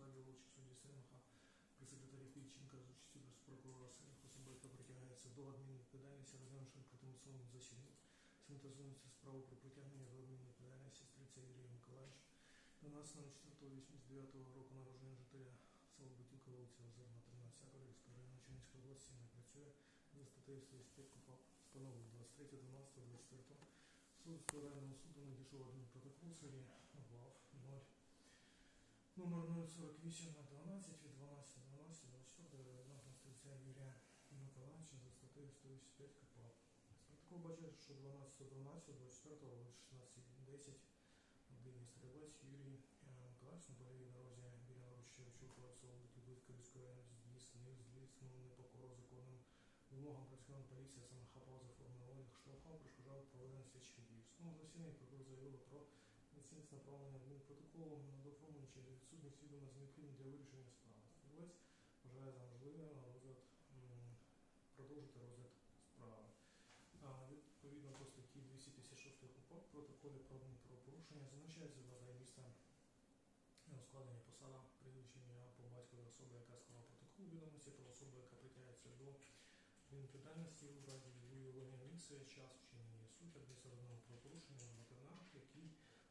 складі Лучі судді Семаха при секретарі з участю прокурора Синіх особи, притягається до адмінвідповідальності, розглянувши в критому судовому засіданні. Цим справу про притягнення до адмінвідповідальності стрільця Юрія Миколаївича. 12.04.89 року народження жителя села Бутівка, вулиця Озерна, 13, Калівського району Чернівської області, не працює за статтею 185 КУПАП. Встановлено 23.12.24 Суд з суду надійшов один протокол серії ВАВ 0 номер 048 на 12 від 12 12 24 відносно стрільця Юрія Миколаївича за статтею 185 КПАП. З протоколу бачить, що 12 12 24 о 16.10 годині стрілець Юрій е, Миколаївич на половій дорозі біля наруччя Чукова село Будівської району здійснив злісну непокору законним вимогам працівникам поліції саме хапав за формою одяг, штовхав, перешкоджав проведення слідчих дій. В судовому засіданні прокурор заявив про оцінці направлення адмінпротоколу на доформлення через відсутність відомо з для вирішення справи. Стрілець вважає за можливе розгляд продовжити розгляд справи. Відповідно до статті 256 КУПАП протоколі про правопорушення зазначається і місце складення посада, ім'я по батькові особи, яка склала протокол відомості про особу, яка притягається до відповідальності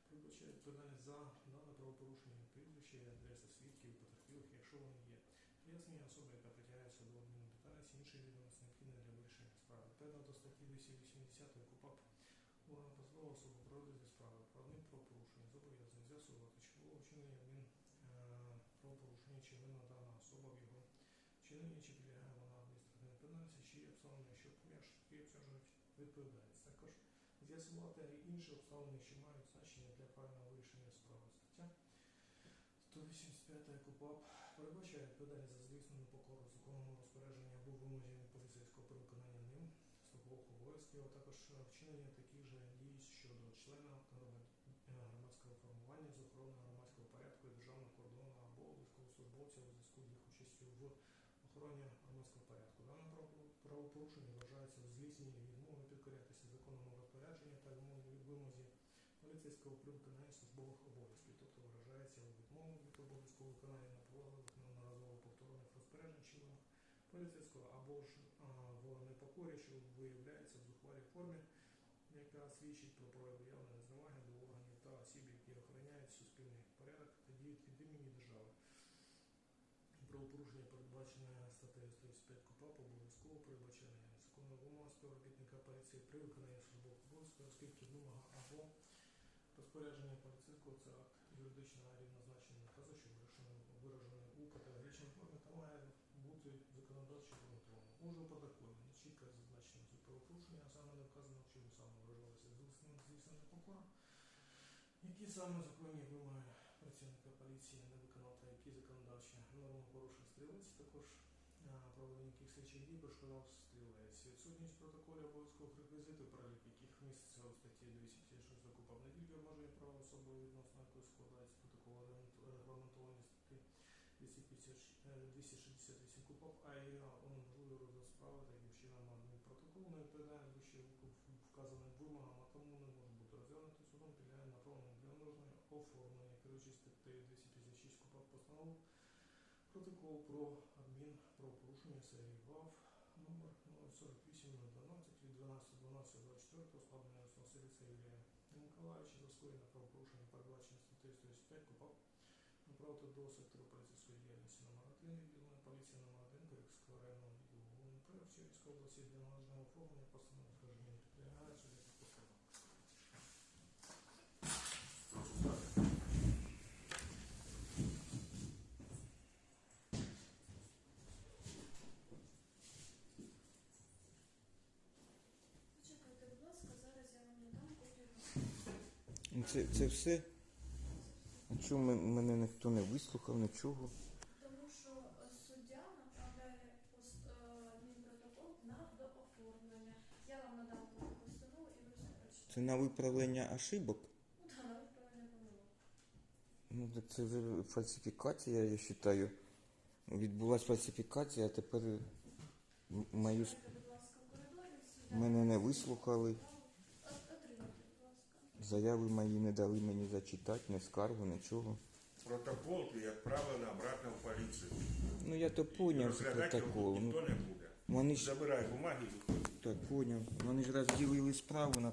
передбачає відповідальність за дане правопорушення, прізвище адреса свідків, потерпілих, якщо вони є. Пояснення особи, яка притягається до адмінвідповідальності, іншої відомості необхідне для вирішення справи. Відповідно до статті 280 КУПАП орган посадова особа про розгляд справи одне правопорушення зобов'язаний з'ясувати, чи було вчинення адмін е, правопорушення, чи винна дана особа в його вчиненні, чи підлягає вона адміністративній відповідальності, чи обставини, що пом'якшують і обтяжують відповідальність. Також з'ясувати інші обставини, що мають значення для правильного вирішення справи. Стаття 185 КУПАП передбачає відповідальність за злісну непокору законному розпорядження або вимозі поліцейського при виконанні ним службових обов'язків, а також вчинення таких же дій щодо члена громадського формування з охорони громадського порядку і державного кордону або військовослужбовця у зв'язку з їх участю в охороні громадського порядку. Дане право- правопорушення вважається в злісній відмови підкорятися законному розпорядженню та вимозі поліцейського при виконанні службових обов'язків, тобто виражається у відмову від обов'язкового виконання наполегливих неодноразово повторених розпоряджень чи вимог поліцейського або ж в непокорі, що виявляється в зухвалій формі, яка свідчить про прояв явної незневаги до органів та осіб, які охороняють суспільний порядок та діють від імені держави. Правопорушення передбачене статтею 185 КУПАП обов'язково передбачає співробітника поліції при виконанні службових обов'язків, оскільки вимога або розпорядження поліцейського це акт юридичного рівнозначення наказу, що виражений у категоричній формі та має бути законодавчо обґрунтованим. Уже в протоколі не чітко зазначено ці правопорушення, а саме не вказано, в чому саме виражалося злісним злісна. Які саме законні вимоги працівника поліції не виконав та які законодавчі норми порушив стрілець, також проведення яких слідчих дій стрілець. Відсутність в протоколі обов'язкових реквізитів, перелік яких міститься у статті 256 купав не тільки обмежує право особи відносно якої складається протокол регламентовані статті 250 е, 268 КУПАП, а й унеможливий розгляд справи таким чином адмінпротокол не відповідає вище вказаним вимогам, а тому не може бути розглянути судом, підлягає направленню для належного оформлення, керуючись статтею 256 КУПАП постанову протокол про адмін правопорушення серії ВАВ 48 12 від 12.12.24 складеного Василиця Юрія Миколаївича за скоєння правопорушення передбачення статтею 185 КУПАП направити до сектору поліцейської діяльності номер 1 відділення поліції номер 1 Кирикського районного відділу ГУНП в Чернівській області для належного оформлення постанови скаження не підлягає судді постанова. Почекайте, будь ласка, зараз я вам надам копію. Ну, Це, це все? А чому мене ніхто не вислухав, нічого? Тому що е, суддя направляє пост- е, адмінпротокол на дооформлення. Я вам надам копію постанови і ви все прочитаєте. Це на виправлення ошибок? Ну, да, на виправлення помилок. Ну, так це вже фальсифікація, я вважаю. Відбулася фальсифікація, а тепер м- мою с- Почекайте, будь ласка, в коридорі. суддя мене не вислухали. Заяви мої не дали мені зачитати, не скаргу, нічого. Протокол ти відправлено обратно в поліцію. Ну я то поняв з протокол. Ніхто не буде. Вони ж забирають бумаги і виходь. так поняв. Вони ж розділили справу на